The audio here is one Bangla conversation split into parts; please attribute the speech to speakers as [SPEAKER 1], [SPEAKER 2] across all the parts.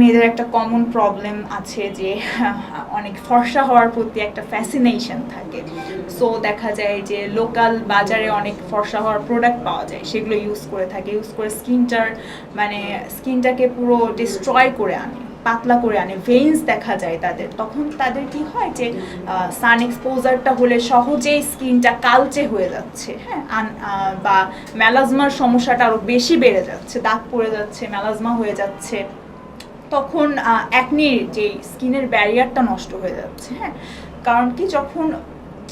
[SPEAKER 1] মেয়েদের একটা কমন প্রবলেম আছে যে, অনেক ফর্সা হওয়ার প্রতি একটা ফ্যাসিনেশন থাকে। সো দেখা যায় যে লোকাল বাজারে অনেক ফর্সা হওয়ার প্রোডাক্ট পাওয়া যায়, সেগুলো ইউজ করে থাকে। ইউজ করে স্কিনটার মানে স্কিনটাকে পুরো ডিস্ট্রয় করে আনে, পাতলা করে আনে। ভেইনস দেখা যায় তাদের। তখন তাদের কি হয় যে সান এক্সপোজারটা হলে সহজেই স্কিনটা কালচে হয়ে যাচ্ছে হ্যাঁ? বা ম্যালাজমার সমস্যাটা আরও বেশি বেড়ে যাচ্ছে, দাগ পড়ে যাচ্ছে ম্যালাজমা হয়ে যাচ্ছে। তখন অ্যাকনির যে স্কিনের ব্যারিয়ারটা নষ্ট হয়ে যাচ্ছে হ্যাঁ? কারণ কি, যখন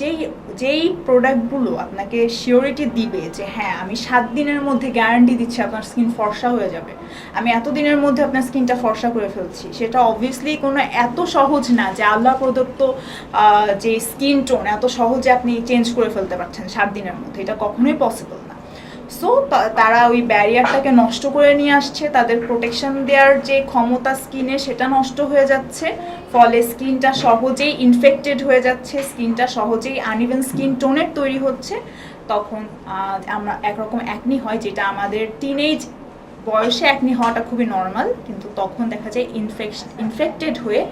[SPEAKER 1] যেই যেই প্রোডাক্টগুলো আপনাকে শিওরিটি দিবে যে হ্যাঁ আমি সাত দিনের মধ্যে গ্যারান্টি দিচ্ছি আপনার স্কিন ফর্সা হয়ে যাবে, আমি এত দিনের মধ্যে আপনার স্কিনটা ফর্সা করে ফেলছি, সেটা অবভিয়াসলি কোনো এত সহজ না যে আল্লাহ প্রদত্ত যে স্কিন টোন এত সহজে আপনি চেঞ্জ করে ফেলতে পারছেন সাত দিনের মধ্যে, এটা কখনোই পসিবল না। সো তারা ওই ব্যারিয়ারটাকে নষ্ট করে নিয়ে আসছে, তাদের প্রোটেকশন দেওয়ার যে ক্ষমতা স্কিনে সেটা নষ্ট হয়ে যাচ্ছে, ফলে স্কিনটা সহজেই ইনফেক্টেড হয়ে যাচ্ছে স্কিনটা সহজেই আনইভেন স্কিন টোনের তৈরি হচ্ছে। তখন আমরা একরকম একনি হয়, যেটা আমাদের টিনেজ বয়সে একনি হওয়াটা খুবই নর্মাল কিন্তু তখন দেখা যায় ইনফেকশন ইনফেক্টেড হয়ে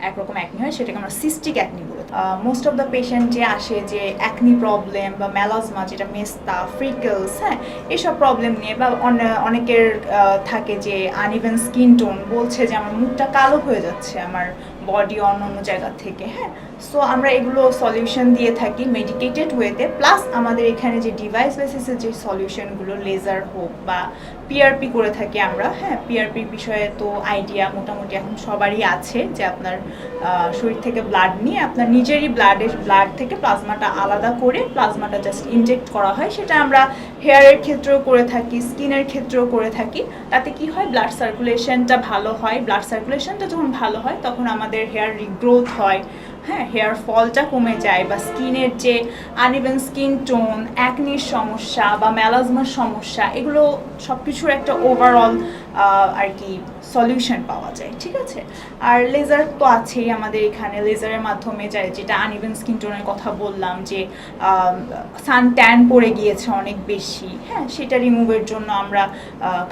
[SPEAKER 1] একরকম অ্যাকনি হয়, সেটাকে আমরা সিস্টিক অ্যাকনি বলে মোস্ট অফ দ্য পেশেন্ট যে আসে যে অ্যাকনি প্রবলেম বা ম্যালাজমা যেটা মেস্তা ফ্রিকলস হ্যাঁ এসব প্রবলেম নিয়ে বা অনে- অনেকের থাকে যে আনইভেন স্কিন টোন বলছে যে আমার মুখটা কালো হয়ে যাচ্ছে, আমার বডি অন্য অন্য জায়গা থেকে হ্যাঁ? সো আমরা এগুলো সলিউশন দিয়ে থাকি মেডিকেটেড ওয়েতে প্লাস আমাদের এখানে যে ডিভাইস বেসিসের যে সলিউশনগুলো লেজার হোক বা পিআরপি করে থাকি আমরা হ্যাঁ? পিআরপি বিষয়ে তো আইডিয়া মোটামুটি এখন সবারই আছে যে আপনার শরীর থেকে ব্লাড নিয়ে আপনার নিজেরই ব্লাডের ব্লাড থেকে প্লাজমাটা আলাদা করে প্লাজমাটা জাস্ট ইনজেক্ট করা হয়। সেটা আমরা হেয়ারের ক্ষেত্রেও করে থাকি, স্কিনের ক্ষেত্রেও করে থাকি। তাতে কি হয়? ব্লাড সার্কুলেশনটা ভালো হয়। ব্লাড সার্কুলেশনটা যখন ভালো হয়, তখন আমাদের হেয়ার রিগ্রোথ হয়। হ্যাঁ হেয়ার ফলটা কমে যায় বা স্কিনের যে আনইভেন স্কিন টোন অ্যাকনির সমস্যা বা ম্যালাজমার সমস্যা, এগুলো সব কিছুর একটা ওভারঅল আর কি সলিউশন পাওয়া যায়, ঠিক আছে? আর লেজার তো আছেই আমাদের এখানে লেজারের মাধ্যমে যায় যেটা আনইভেন স্কিন টোনের কথা বললাম যে সান ট্যান পড়ে গিয়েছে অনেক বেশি হ্যাঁ সেটা রিমুভের জন্য আমরা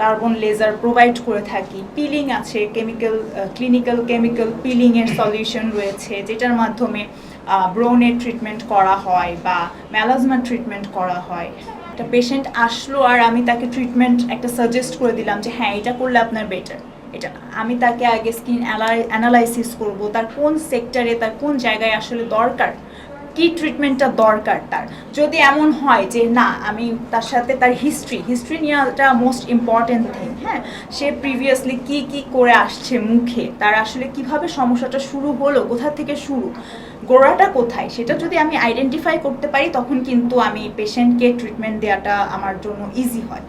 [SPEAKER 1] কার্বন লেজার প্রোভাইড করে থাকি। পিলিং আছে কেমিক্যাল ক্লিনিক্যাল কেমিক্যাল পিলিংয়ের সলিউশন রয়েছে, যেটার মাধ্যমে ব্রোনের ট্রিটমেন্ট করা হয় বা ম্যালাজমার ট্রিটমেন্ট করা হয়। একটা পেশেন্ট আসলো আর আমি তাকে ট্রিটমেন্ট একটা সাজেস্ট করে দিলাম যে হ্যাঁ এটা করলে আপনার বেটার এটা আমি তাকে আগে স্কিন অ্যানালাইসিস করব, তার কোন সেক্টরে তার কোন জায়গায় আসলে দরকার। কি ট্রিটমেন্টটা দরকার তার? যদি এমন হয় যে, না, আমি তার সাথে তার হিস্ট্রি হিস্ট্রি নেওয়াটা মোস্ট ইম্পর্টেন্ট থিং হ্যাঁ? সে প্রিভিয়াসলি কি কি করে আসছে মুখে? তার আসলে কীভাবে সমস্যাটা শুরু হলো? কোথা থেকে শুরু? গোড়াটা কোথায়? সেটা যদি আমি আইডেন্টিফাই করতে পারি, তখন কিন্তু আমি পেশেন্টকে ট্রিটমেন্ট দেওয়াটা আমার জন্য ইজি হয়।